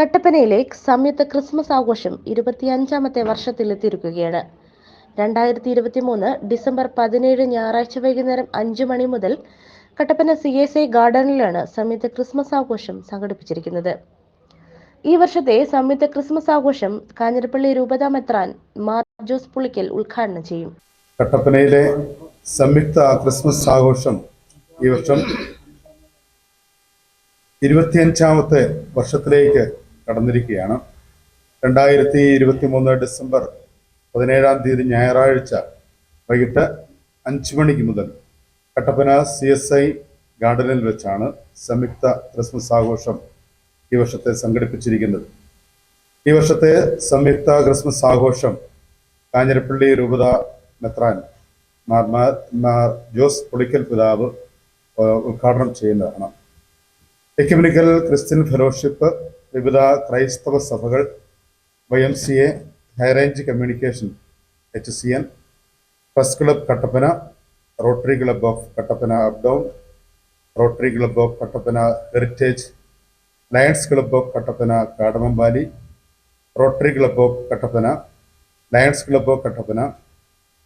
കട്ടപ്പനയിലെ സംയുക്ത ക്രിസ്മസ് ആഘോഷം ഇരുപത്തിയഞ്ചാമത്തെ വർഷത്തിലെത്തിയിരിക്കുകയാണ്. രണ്ടായിരത്തി ഇരുപത്തി മൂന്ന് ഡിസംബർ പതിനേഴ് ഞായറാഴ്ച വൈകുന്നേരം അഞ്ചു മണി മുതൽ കട്ടപ്പന സി എസ് ഐ ഗാർഡനിലാണ് സംയുക്ത ക്രിസ്മസ് ആഘോഷം സംഘടിപ്പിച്ചിരിക്കുന്നത്. ഈ വർഷത്തെ സംയുക്ത ക്രിസ്മസ് ആഘോഷം കാഞ്ഞിരപ്പള്ളി രൂപതാ മെത്രാൻ മാർ ജോസ് പുളിക്കൽ ഉദ്ഘാടനം ചെയ്യും. കട്ടപ്പനയിലെ സംയുക്ത ക്രിസ്മസ് ആഘോഷം ഈ വർഷം ഇരുപത്തിയഞ്ചാമത്തെ വർഷത്തിലേക്ക് കടന്നിരിക്കുകയാണ്. രണ്ടായിരത്തി ഇരുപത്തി മൂന്ന് ഡിസംബർ പതിനേഴാം തീയതി ഞായറാഴ്ച വൈകിട്ട് അഞ്ച് മണിക്ക് മുതൽ കട്ടപ്പന സി എസ് ഐ ഗാർഡനിൽ വെച്ചാണ് സംയുക്ത ക്രിസ്മസ് ആഘോഷം ഈ വർഷത്തെ സംഘടിപ്പിച്ചിരിക്കുന്നത്. ഈ വർഷത്തെ സംയുക്ത ക്രിസ്മസ് ആഘോഷം കാഞ്ഞിരപ്പള്ളി രൂപത മെത്രാൻ മാർ മാർ ജോസ് പുളിക്കൽ പിതാവ് ഉദ്ഘാടനം ചെയ്യുന്നതാണ്. എക്യുമിനിക്കൽ ക്രിസ്ത്യൻ ഫെലോഷിപ്പ് വിവിധ ക്രൈസ്തവ സഭകൾ Y M C A high range communication H C N press club Kattappana Rotary club of Kattappana uptown Rotary club of Kattappana heritage Lions club of Kattappana cardamom valley Rotary club of Kattappana Lions club of Kattappana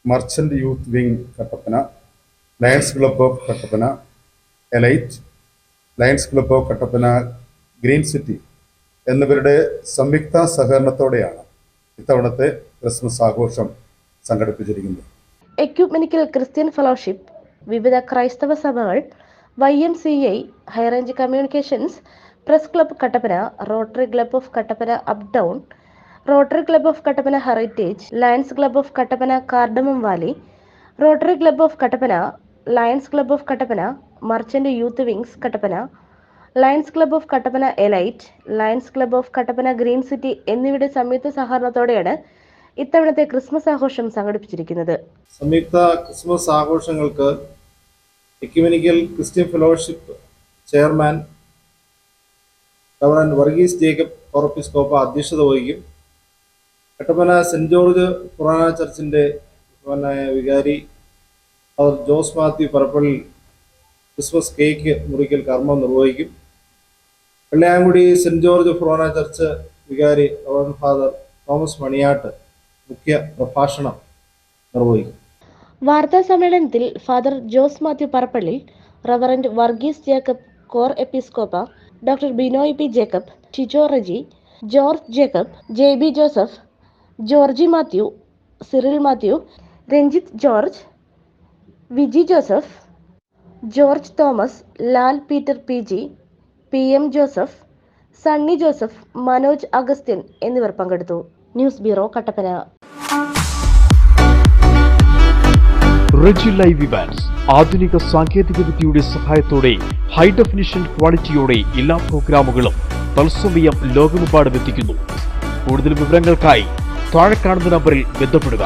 merchant youth wing Kattappana Lions club of Kattappana elite Lions club of Kattappana green city എന്നിവരുടെ സംയുക്ത സഹകരണത്തോടെയാണ് ഇത്തവണത്തെ Christmas ആഘോഷം സംഘടിപ്പിച്ചിരിക്കുന്നത്. എക്യൂപ്മെനിക്കൽ Christian fellowship വിവിധ ക്രൈസ്തവ സഭകൾ Y M C I high range communications press club Kattappana Rotary club of Kattappana uptown Rotary club of Kattappana heritage Lions club of Kattappana cardamom valley Rotary club of Kattappana Lions club of Kattappana merchant youth wings Kattappana Lions club of Kattappana elite Lions club of Kattappana green city എന്നിവയുടെ സംയുക്ത സഹകരണത്തോടെയാണ് ഇത്തവണത്തെ Christmas ആഘോഷം സംഘടിപ്പിച്ചിരിക്കുന്നത്. സംയുക്ത Christmas ആഘോഷങ്ങൾക്ക് ecumenical Christian fellowship chairman reverend Varghese Jacob Corepiscopa അധ്യക്ഷത വഹിക്കും. കട്ടപ്പന സെന്റ് ജോർജ് പുറാന ബഹുമാനായ വികാരി father Jose Mathew Parappally Christmas cake മുറിക്കൽ കർമ്മം നിർവഹിക്കും. Vellayamkudy saint George Forane church വികാരി ഫാദർ തോമസ് മണിയാട്ട് മുഖ്യ പ്രഭാഷണം നിർവഹിക്കും. വാർത്താ സമ്മേളനത്തിൽ father Jose Mathew Parappally reverend Varghese Jacob core എപ്പിസ്കോപ്പ doctor Binoy P Jacob Tijo Reji George Jacob J B Joseph Georgy Mathew Cyril Mathew Ranjith George Viji Joseph George Thomas Lal Peter P G P M Joseph Sunny Joseph Manoj Augustine എന്നിവർ പങ്കെടുത്തു. News bureau Kattappana. Reji live Evans ആധുനിക സാങ്കേതിക വിദ്യയുടെ സഹായത്തോടെ high definition ക്വാളിറ്റിയോടെ എല്ലാ പ്രോഗ്രാമുകളും തത്സമയം ലോകമെമ്പാടും എത്തിക്കുന്നു. കൂടുതൽ വിവരങ്ങൾക്കായി താഴെ കാണുന്ന നമ്പറിൽ ബന്ധപ്പെടുക.